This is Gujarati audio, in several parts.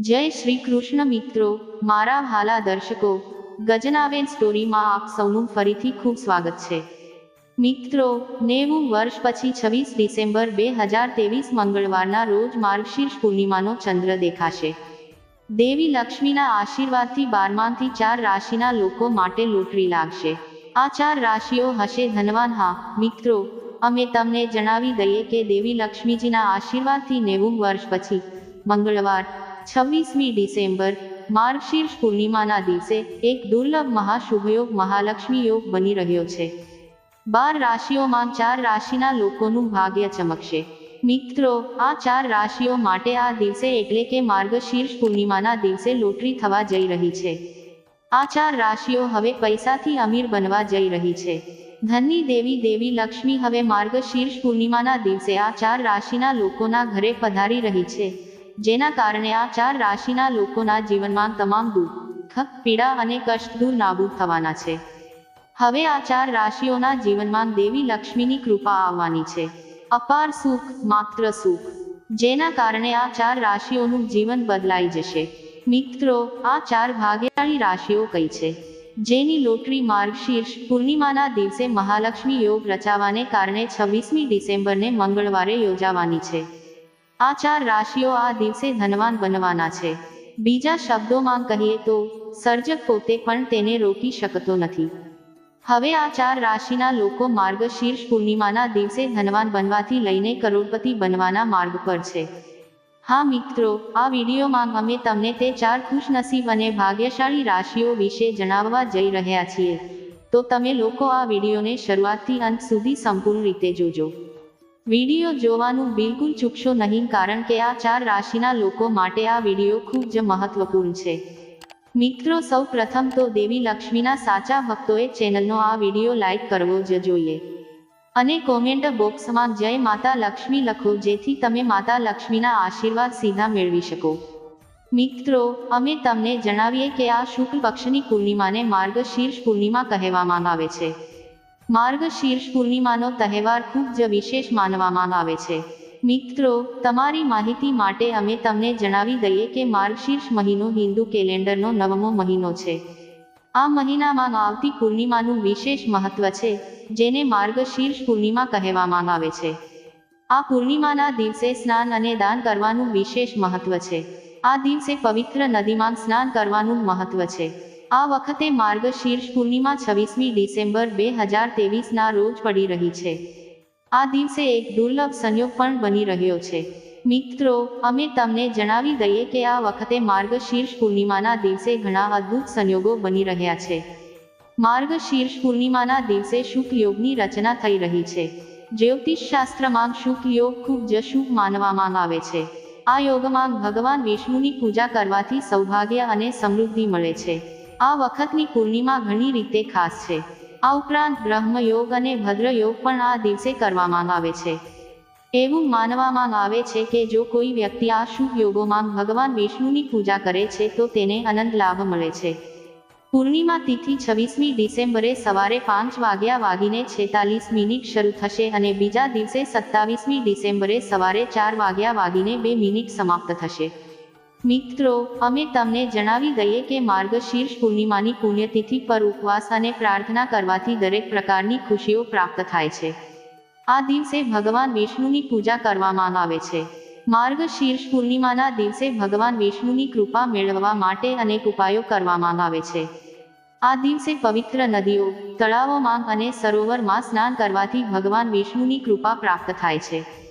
જય શ્રી કૃષ્ણ મિત્રો, મારા હાલા દર્શકો ગજનાબેન સ્ટોરીમાં આપ સૌનું ફરીથી ખૂબ સ્વાગત છે. મિત્રો, નેવું વર્ષ પછી છવ્વીસ ડિસેમ્બર બે હજાર ત્રેવીસ મંગળવારના રોજ માર્ગશીર્ષ પૂર્ણિમાનો ચંદ્ર દેખાશે. દેવી લક્ષ્મીના આશીર્વાદથી બારમાંથી ચાર રાશિના લોકો માટે લોટરી લાગશે. આ ચાર રાશિઓ હશે ધનવાન. હા, મિત્રો, અમે તમને જણાવી દઈએ કે દેવી લક્ષ્મીજીના આશીર્વાદથી નેવું વર્ષ પછી મંગળવાર છવ્વીસમી ડિસેમ્બર માર્ગશીર્ષ પૂર્ણિમાના દિવસે એક દુર્લભ મહાશુભયોગ મહાલક્ષ્મી યોગ બની રહ્યો છે. બાર રાશિઓમાં ચાર રાશિના લોકોનું ભાગ્ય ચમકશે. મિત્રો, આ ચાર રાશિઓ માટે આ દિવસે એટલે કે માર્ગશીર્ષ પૂર્ણિમાના દિવસે લોટરી થવા જઈ રહી છે. આ ચાર રાશિઓ હવે પૈસાથી અમીર બનવા જઈ રહી છે. ધનની દેવી દેવી લક્ષ્મી હવે માર્ગશીર્ષ પૂર્ણિમાના દિવસે આ ચાર રાશિના લોકોના ઘરે પધારી રહી છે. જેના કારણે આ ચાર રાશિના લોકોના જીવનમાં તમામ દુઃખ પીડા અને કષ્ટ દૂર નાબૂદ થવાના છે. હવે આ ચાર રાશિઓના જીવનમાં દેવી લક્ષ્મીની કૃપા આવવાની છે. અપાર સુખ, માત્ર સુખ. જેના કારણે આ ચાર રાશિઓનું જીવન બદલાઈ જશે. મિત્રો, આ ચાર ભાગ્યશાળી રાશિઓ કઈ છે? જેની લોટરી માર્ગશીર્ષ પૂર્ણિમાના દિવસે મહાલક્ષ્મી યોગ રચાવાને કારણે છવ્વીસમી ડિસેમ્બરને મંગળવારે યોજાવાની છે. આ ચાર રાશિઓ આ દિવસે ધનવાન બનવાના છે. બીજા શબ્દોમાં કહીએ તો, સર્જક પોતે પણ તેને રોકી શકતો નથી. હવે આ ચાર રાશિના લોકો માર્ગશીર્ષ પૂર્ણિમાના દિવસે ધનવાન બનવાથી લઈને કરોડપતિ બનવાના માર્ગ પર છે. હા મિત્રો, આ વિડીયોમાં અમે તમને તે ચાર ખુશનસીબ અને ભાગ્યશાળી રાશિઓ વિશે જણાવવા જઈ રહ્યા છીએ. તો તમે લોકો આ વિડીયોને શરૂઆતથી અંત સુધી સંપૂર્ણ રીતે જોજો. વીડિયો જોવાનું બિલકુલ ચૂકશો નહીં કારણ કે આ ચાર રાશિના લોકો માટે આ વીડિયો ખૂબ જ મહત્વપૂર્ણ છે. મિત્રો સૌ પ્રથમ તો દેવી લક્ષ્મીના સાચા ભક્તોએ ચેનલનો આ વીડિયો લાઈક કરવો જ જોઈએ. અને કોમેન્ટ બોક્સમાં જય માતા લક્ષ્મી લખો જેથી તમે માતા લક્ષ્મીના આશીર્વાદ સીધા મેળવી શકો. મિત્રો, અમે તમને જણાવીએ કે આ શુક્લ પક્ષની પૂર્ણિમાને માર્ગશીર્ષ પૂર્ણિમા કહેવામાં આવે છે. માર્ગશીર્ષ પૂર્ણિમાનો તહેવાર ખૂબ જ વિશેષ માનવામાં આવે છે. મિત્રો, તમારી માહિતી માટે અમે તમને જણાવી દઈએ કે માર્ગશીર્ષ મહિનો હિન્દુ કેલેન્ડરનો નવમો મહિનો છે. આ મહિનામાં આવતી પૂર્ણિમાનું વિશેષ મહત્વ છે, જેને માર્ગશીર્ષ પૂર્ણિમા કહેવામાં આવે છે. આ પૂર્ણિમાના દિવસે સ્નાન અને દાન કરવાનું વિશેષ મહત્વ છે. આ દિવસે પવિત્ર નદીમાં સ્નાન કરવાનું મહત્વ છે. આ વખતે માર્ગશીર્ષ પૂર્ણિમા છવ્વીસમી ડિસેમ્બર બે હજાર ત્રેવીસના રોજ પડી રહી છે. આ દિવસે એક દુર્લભ સંયોગ પણ બની રહ્યો છે. મિત્રો, અમે તમને જણાવી દઈએ કે આ વખતે માર્ગશીર્ષ પૂર્ણિમાના દિવસે ઘણા અદ્ભુત સંયોગો બની રહ્યા છે. માર્ગશીર્ષ પૂર્ણિમાના દિવસે શુક્લ યોગની રચના થઈ રહી છે. જ્યોતિષ શાસ્ત્રમાં શુક્લ યોગ ખૂબ જ શુભ માનવામાં આવે છે. આ યોગમાં ભગવાન વિષ્ણુની પૂજા કરવાથી સૌભાગ્ય અને સમૃદ્ધિ મળે છે. આ વખતની પૂર્ણિમા ઘણી રીતે ખાસ છે. આ ઉપરાંત બ્રહ્મયોગ અને ભદ્રયોગ પણ આ દિવસે કરવામાં આવે છે. એવું માનવામાં આવે છે કે જો કોઈ વ્યક્તિ આ શુભ યોગોમાં ભગવાન વિષ્ણુની પૂજા કરે છે તો તેને અનંત લાભ મળે છે. પૂર્ણિમા તિથિ છવ્વીસમી ડિસેમ્બરે સવારે પાંચ વાગ્યા વાગીને છેતાલીસ મિનિટ શરૂ થશે અને બીજા દિવસે સત્તાવીસમી ડિસેમ્બરે સવારે ચાર વાગ્યા વાગીને બે મિનિટ સમાપ્ત થશે. મિત્રો, અમે તમને જણાવી દઈએ કે માર્ગશીર્ષ પૂર્ણિમાની પુણ્યતિથિ પર ઉપવાસ અને પ્રાર્થના કરવાથી દરેક પ્રકારની ખુશીઓ પ્રાપ્ત થાય છે. આ દિવસે ભગવાન વિષ્ણુની પૂજા કરવામાં આવે છે. માર્ગશીર્ષ પૂર્ણિમાના દિવસે ભગવાન વિષ્ણુની કૃપા મેળવવા માટે અનેક ઉપાયો કરવામાં આવે છે. આ દિવસે પવિત્ર નદીઓ, તળાવોમાં અને સરોવરમાં સ્નાન કરવાથી ભગવાન વિષ્ણુની કૃપા પ્રાપ્ત થાય છે.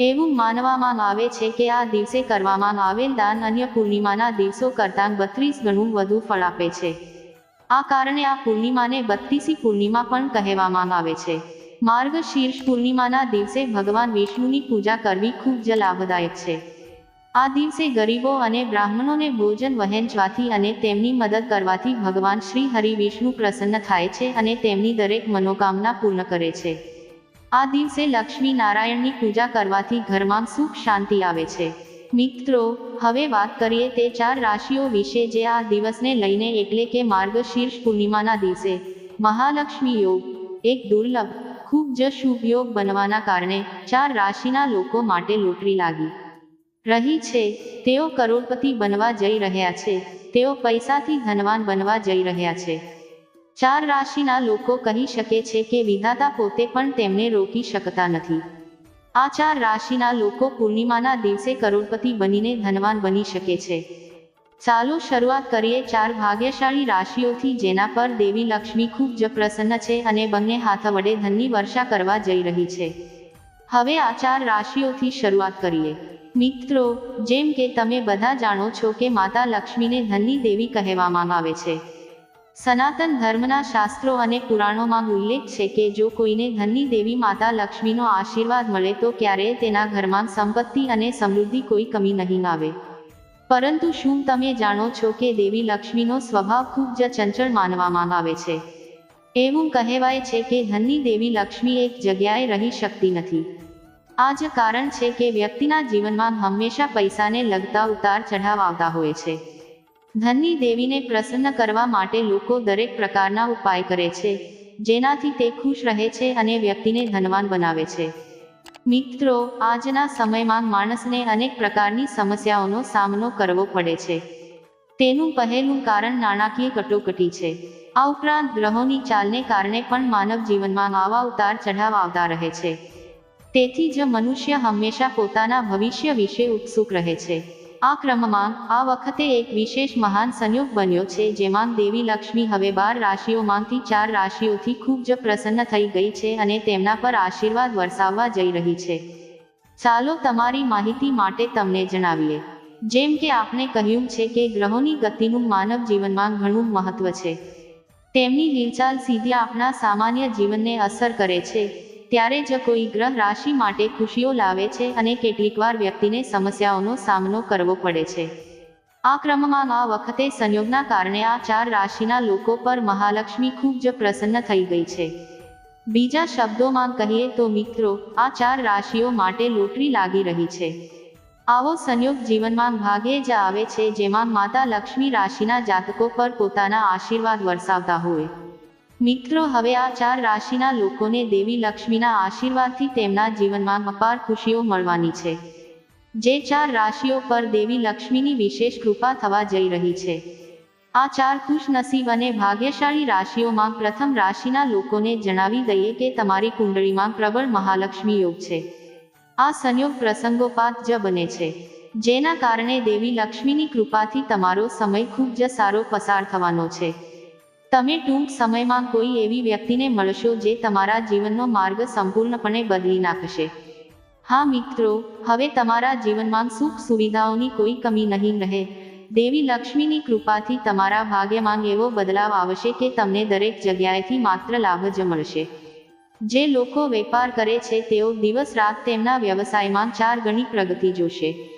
એવું માનવામાં આવે છે કે આ દિવસે કરવામાં આવેલ દાન અન્ય પૂર્ણિમાના દિવસો કરતાં બત્રીસ ગણું વધુ ફળ આપે છે. આ કારણે આ પૂર્ણિમાને બત્રીસી પૂર્ણિમા પણ કહેવામાં આવે છે. માર્ગશીર્ષ પૂર્ણિમાના દિવસે ભગવાન વિષ્ણુની પૂજા કરવી ખૂબ જ લાભદાયક છે. આ દિવસે ગરીબો અને બ્રાહ્મણોને ભોજન વહેંચવાથી અને તેમની મદદ કરવાથી ભગવાન શ્રી હરિ વિષ્ણુ પ્રસન્ન થાય છે અને તેમની દરેક મનોકામના પૂર્ણ કરે છે. આ દિવસે લક્ષ્મી નારાયણની પૂજા કરવાથી ઘરમાં સુખ શાંતિ આવે છે. મિત્રો, હવે વાત કરીએ તે ચાર રાશિઓ વિશે જે આ દિવસને લઈને એટલે કે માર્ગશીર્ષ પૂર્ણિમાના દિવસે. મહાલક્ષ્મી યોગ. એક દુર્લભ, ખૂબ જ શુભ યોગ બનવાના કારણે ચાર રાશિના લોકો માટે લોટરી લાગી. રહી છે. તેઓ કરોડપતિ બનવા જઈ રહ્યા છે. તેઓ પૈસાથી ધનવાન બનવા જઈ રહ્યા છે. ચાર રાશિના લોકો કહી શકે છે કે વિધાતા પોતે પણ તેમને રોકી શકતા નથી. આ ચાર રાશિના લોકો પૂર્ણિમાના દિવસે કરોડપતિ બનીને ધનવાન બની શકે છે. ચાલો શરૂઆત કરીએ ચાર ભાગ્યશાળી રાશિઓથી જેના પર દેવી લક્ષ્મી ખૂબ જ પ્રસન્ન છે અને બંને હાથ વડે ધનની વર્ષા કરવા જઈ રહી છે. હવે આ ચાર રાશિઓથી શરૂઆત કરીએ. મિત્રો, જેમ કે તમે બધા જાણો છો કે માતા લક્ષ્મીને ધનની દેવી કહેવામાં આવે છે. સનાતન ધર્મના શાસ્ત્રો અને પુરાણોમાં ઉલ્લેખ છે કે જો કોઈને ધનની દેવી માતા લક્ષ્મીનો આશીર્વાદ મળે તો ક્યારેય તેના ઘરમાં સંપત્તિ અને સમૃદ્ધિ કોઈ કમી નહીં આવે. પરંતુ શું તમે જાણો છો કે દેવી લક્ષ્મીનો સ્વભાવ ખૂબ જ ચંચળ માનવામાં આવે છે? એવું કહેવાય છે કે ધનની દેવી લક્ષ્મી એક જગ્યાએ રહી શકતી નથી. આ જ કારણ છે કે વ્યક્તિના જીવનમાં હંમેશા પૈસાને લગતા ઉતાર ચઢાવ આવતા હોય છે. ધનની દેવીને પ્રસન્ન કરવા માટે લોકો દરેક પ્રકારના ઉપાય કરે છે, જેનાથી તે ખુશ રહે છે અને વ્યક્તિને ધનવાન બનાવે છે. મિત્રો, આજના સમયમાં માણસને અનેક પ્રકારની સમસ્યાઓનો સામનો કરવો પડે છે. તેનું પહેલું કારણ નાણાકીય કટોકટી છે. આ ઉપરાંત ગ્રહોની ચાલને કારણે પણ માનવ જીવનમાં આવા ઉતાર ચઢાવ આવતા રહે છે. તેથી જ મનુષ્ય હંમેશા પોતાના ભવિષ્ય વિશે ઉત્સુક રહે છે. આ ક્રમમાં આ વખતે એક વિશેષ મહાન સંયોગ બન્યો છે, જેમાં દેવી લક્ષ્મી હવે બાર રાશિઓમાંથી ચાર રાશિઓથી ખૂબ જ પ્રસન્ન થઈ ગઈ છે અને તેમના પર આશીર્વાદ વરસાવવા જઈ રહી છે. ચાલો તમારી માહિતી માટે તમને જણાવીએ. જેમ કે આપણે કહ્યું છે કે ગ્રહોની ગતિનું માનવ જીવનમાં ઘણું મહત્વ છે. તેમની હિલચાલ સીધી આપણા સામાન્ય જીવનને અસર કરે છે. ત્યારે જ કોઈ ગ્રહ રાશિ માટે ખુશીઓ લાવે છે અને કેટલીકવાર વ્યક્તિને સમસ્યાઓનો સામનો કરવો પડે છે. આ ક્રમમાં આ વખતે સંયોગના કારણે આ ચાર રાશિના લોકો પર મહાલક્ષ્મી ખૂબ જ પ્રસન્ન થઈ ગઈ છે. બીજા શબ્દોમાં કહીએ તો મિત્રો, આ ચાર રાશિઓ માટે લોટરી લાગી રહી છે. આવો સંયોગ જીવનમાં ભાગે જ આવે છે જેમાં માતા લક્ષ્મી રાશિના જાતકો પર પોતાના આશીર્વાદ વરસાવતા હોય. મિત્રો, હવે આ ચાર રાશિના લોકોને દેવી લક્ષ્મીના આશીર્વાદથી તેમના જીવનમાં અપાર ખુશીઓ મળવાની છે. જે ચાર રાશિઓ પર દેવી લક્ષ્મીની વિશેષ કૃપા થવા જઈ રહી છે. આ ચાર ખુશનસીબ અને ભાગ્યશાળી રાશિઓમાં પ્રથમ રાશિના લોકોને જણાવી દઈએ કે તમારી કુંડળીમાં પ્રબળ મહાલક્ષ્મી યોગ છે. આ સંયોગ પ્રસંગોપાત જ બને છે. જેના કારણે દેવી લક્ષ્મીની કૃપાથી તમારો સમય ખૂબ જ સારો પસાર થવાનો છે. તમે ટૂંક સમયમાં કોઈ એવી વ્યક્તિને મળશો જે તમારા જીવનનો માર્ગ સંપૂર્ણપણે બદલી નાખશે. હા મિત્રો, હવે તમારા જીવનમાં સુખ સુવિધાઓની કોઈ કમી નહીં રહે. દેવી લક્ષ્મીની કૃપાથી તમારા ભાગ્યમાં એવો બદલાવ આવશે કે તમને દરેક જગ્યાએથી માત્ર લાભ જ મળશે. જે લોકો વેપાર કરે છે, તેઓ દિવસ રાત તેમના વ્યવસાયમાં ચાર ગણી પ્રગતિ જોશે.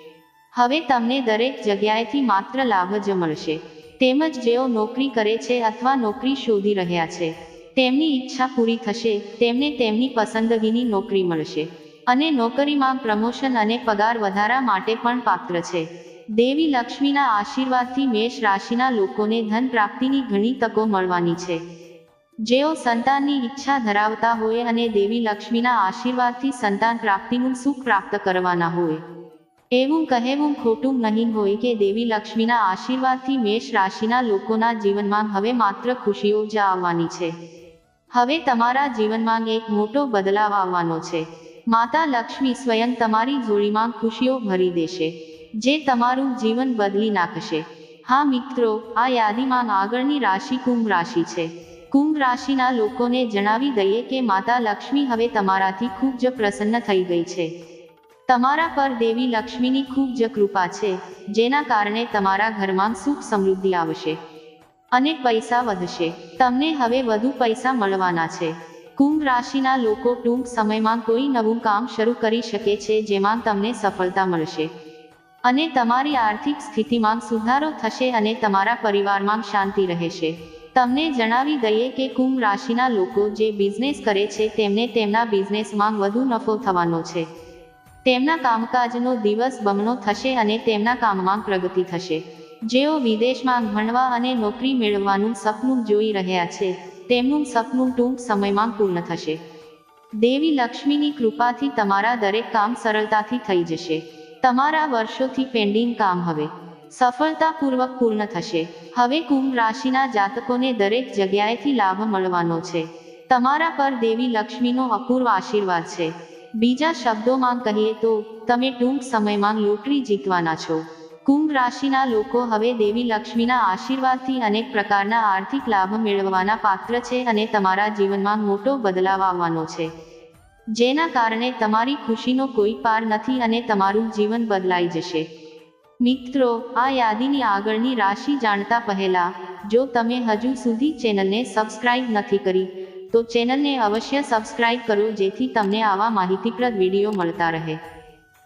હવે તમને દરેક જગ્યાએથી માત્ર લાભ જ મળશે. તેમજ જેઓ નોકરી કરે છે અથવા નોકરી શોધી રહ્યા છે, તેમની ઈચ્છા પૂરી થશે, તેમને તેમની પસંદગીની નોકરી મળશે. અને નોકરીમાં પ્રમોશન અને પગાર વધારા માટે પણ પાત્ર છે. દેવી લક્ષ્મીના આશીર્વાદથી મેષ રાશિના લોકોને ધન પ્રાપ્તિની ઘણી તકો મળવાની છે. જેઓ સંતાનની ઈચ્છા ધરાવતા હોય અને દેવી લક્ષ્મીના આશીર્વાદથી સંતાન પ્રાપ્તિનું સુખ પ્રાપ્ત કરવાના હોય. એવું કહેવું ખોટું નહીં હોય કે દેવી લક્ષ્મીના આશીર્વાદથી મેષ રાશિના લોકોના જીવનમાં હવે માત્ર ખુશીઓ જ આવવાની છે. હવે તમારા જીવનમાં એક મોટો બદલાવ આવવાનો છે. માતા લક્ષ્મી સ્વયં તમારી જોડીમાં ખુશીઓ ભરી દેશે. જે તમારું જીવન બદલી નાખશે. હા મિત્રો, આ યાદીમાં આગળની રાશિ કુંભ રાશિ છે. કુંભ રાશિના લોકોને જણાવી દઈએ કે માતા લક્ષ્મી હવે તમારાથી ખૂબ જ પ્રસન્ન થઈ ગઈ છે. તમારા પર દેવી લક્ષ્મીની ખૂબ જ કૃપા છે, જેના કારણે તમારા ઘરમાં સુખ સમૃદ્ધિ આવશે અને પૈસા વધશે. તમને હવે વધુ પૈસા મળવાના છે. કુંભ રાશિના લોકો ટૂંક સમયમાં કોઈ નવું કામ શરૂ કરી શકે છે, જેમાં તમને સફળતા મળશે અને તમારી આર્થિક સ્થિતિમાં સુધારો થશે અને તમારા પરિવારમાં શાંતિ રહેશે. તમને જણાવી દઈએ કે કુંભ રાશિના લોકો જે બિઝનેસ કરે છે, તેમને તેમના બિઝનેસમાં વધુ નફો થવાનો છે. તેમના કામકાજનો દિવસ બમણો થશે અને તેમના કામમાં પ્રગતિ થશે. જેઓ વિદેશમાં ભણવા અને નોકરી મેળવવાનું સપનું જોઈ રહ્યા છે, તેમનું સપનું ટૂંક સમયમાં પૂર્ણ થશે. દેવી લક્ષ્મીની કૃપાથી તમારા દરેક કામ સરળતાથી થઈ જશે. તમારા વર્ષોથી પેન્ડિંગ કામ હવે. સફળતાપૂર્વક પૂર્ણ થશે. હવે કુંભ રાશિના જાતકોને દરેક જગ્યાએથી લાભ મળવાનો છે. તમારા પર દેવી લક્ષ્મીનો અપૂર્વ આશીર્વાદ છે. બીજા શબ્દોમાં કહીએ તો, તમે ટૂંક સમયમાં લોટરી જીતવાના છો. કુંભ રાશિના લોકો હવે દેવી લક્ષ્મીના આશીર્વાદથી અનેક પ્રકારના આર્થિક લાભ મેળવવાના પાત્ર છે અને તમારા જીવનમાં મોટો બદલાવ આવવાનો છે. જેના કારણે તમારી ખુશીનો કોઈ પાર નથી અને તમારું જીવન બદલાઈ જશે. મિત્રો, આ યાદીની આગળની રાશિ જાણતા પહેલા, જો તમે હજુ સુધી ચેનલને સબસ્ક્રાઇબ નથી કરી તો ચેનલને અવશ્ય સબસ્ક્રાઇબ કરો જેથી તમને આવા માહિતીપ્રદ વીડિયો મળતા રહે.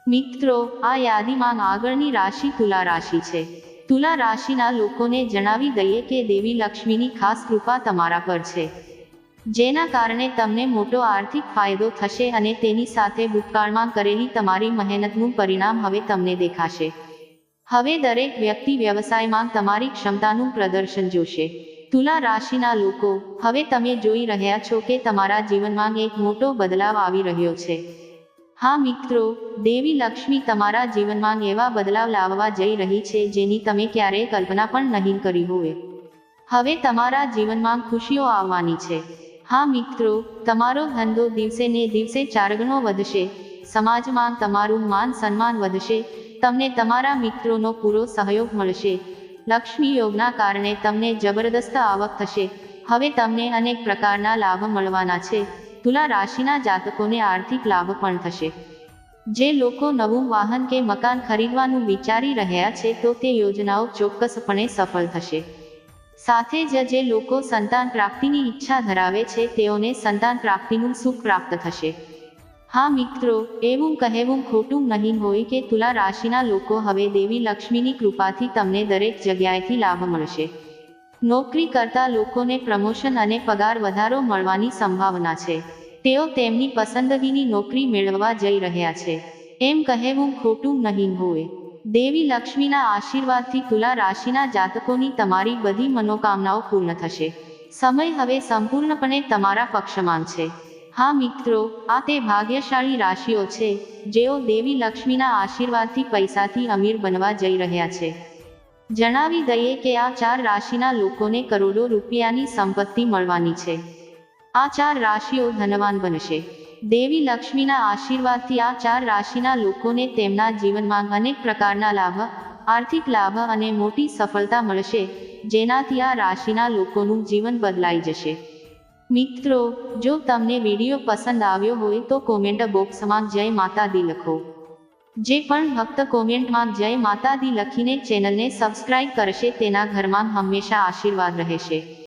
મિત્રો, આ યાદીમાં આગળની રાશિ તુલા રાશિ છે. તુલા રાશિના લોકોને જણાવી દઈએ કે દેવી લક્ષ્મીની ખાસ કૃપા તમારા પર છે. જેના કારણે તમને મોટો આર્થિક ફાયદો થશે અને તેની સાથે ભૂતકાળમાં કરેલી તમારી મહેનતનું પરિણામ હવે તમને દેખાશે. હવે દરેક વ્યક્તિ વ્યવસાયમાં તમારી ક્ષમતાનું પ્રદર્શન જોશે. તુલા રાશિના લોકો, હવે તમે જોઈ રહ્યા છો કે તમારા જીવનમાં એક મોટો બદલાવ આવી રહ્યો છે. હા મિત્રો, દેવી લક્ષ્મી તમારા જીવનમાં એવા બદલાવ લાવવા જઈ રહી છે જેની તમે ક્યારેય કલ્પના પણ નહીં કરી હોય હવે તમારા જીવનમાં ખુશીઓ આવવાની છે. હા મિત્રો, તમારો ધંધો દિવસે ને દિવસે ચારગણો વધશે, સમાજમાં તમારું માન સન્માન વધશે, તમને તમારા મિત્રોનો પૂરો સહયોગ મળશે લક્ષ્મી યોગના કારણે તમને જબરદસ્ત આવક થશે. હવે તમને અનેક પ્રકારના લાભ મળવાના છે. તુલા રાશિના જાતકોને આર્થિક લાભ પણ થશે. જે લોકો નવું વાહન કે મકાન ખરીદવાનું વિચારી રહ્યા છે તો તે યોજનાઓ ચોક્કસપણે સફળ થશે. સાથે જ જે લોકો સંતાન પ્રાપ્તિની ઈચ્છા ધરાવે છે તેઓને સંતાન પ્રાપ્તિનું સુખ પ્રાપ્ત થશે. હા મિત્રો, એવું કહેવું ખોટું નહીં હોય કે તુલા રાશિના લોકો હવે દેવી લક્ષ્મીની કૃપાથી તમને દરેક જગ્યાએથી લાભ મળશે. નોકરી કરતા લોકોને પ્રમોશન અને પગાર વધારો મળવાની સંભાવના છે. તેઓ તેમની પસંદગીની નોકરી મેળવવા જઈ રહ્યા છે. એમ કહેવું ખોટું નહીં હોય. દેવી લક્ષ્મીના આશીર્વાદથી તુલા રાશિના જાતકોની તમારી બધી મનોકામનાઓ પૂર્ણ થશે. સમય હવે સંપૂર્ણપણે તમારા પક્ષમાં છે. હા મિત્રો, આ તે ભાગ્યશાળી રાશિઓ છે, જેઓ દેવી લક્ષ્મીના આશીર્વાદથી પૈસાથી અમીર બનવા જઈ રહ્યા છે. જણાવી દઈએ કે આ ચાર રાશિના લોકોને કરોડો રૂપિયાની સંપત્તિ મળવાની છે. આ ચાર રાશિઓ ધનવાન બનશે. દેવી લક્ષ્મીના આશીર્વાદથી આ ચાર રાશિના લોકોને તેમના જીવનમાં અનેક પ્રકારના લાભ, આર્થિક લાભ અને મોટી સફળતા મળશે, જેનાથી આ રાશિના લોકોનું જીવન બદલાઈ જશે. મિત્રો, જો તમને વીડિયો પસંદ આવ્યો હોય તો કોમેન્ટ બોક્સમાં જય માતા દી લખો. જે પણ ભક્ત કોમેન્ટમાં જય માતા દી લખીને ચેનલને સબસ્ક્રાઇબ કરશે તેના ઘરમાં હંમેશા આશીર્વાદ રહેશે.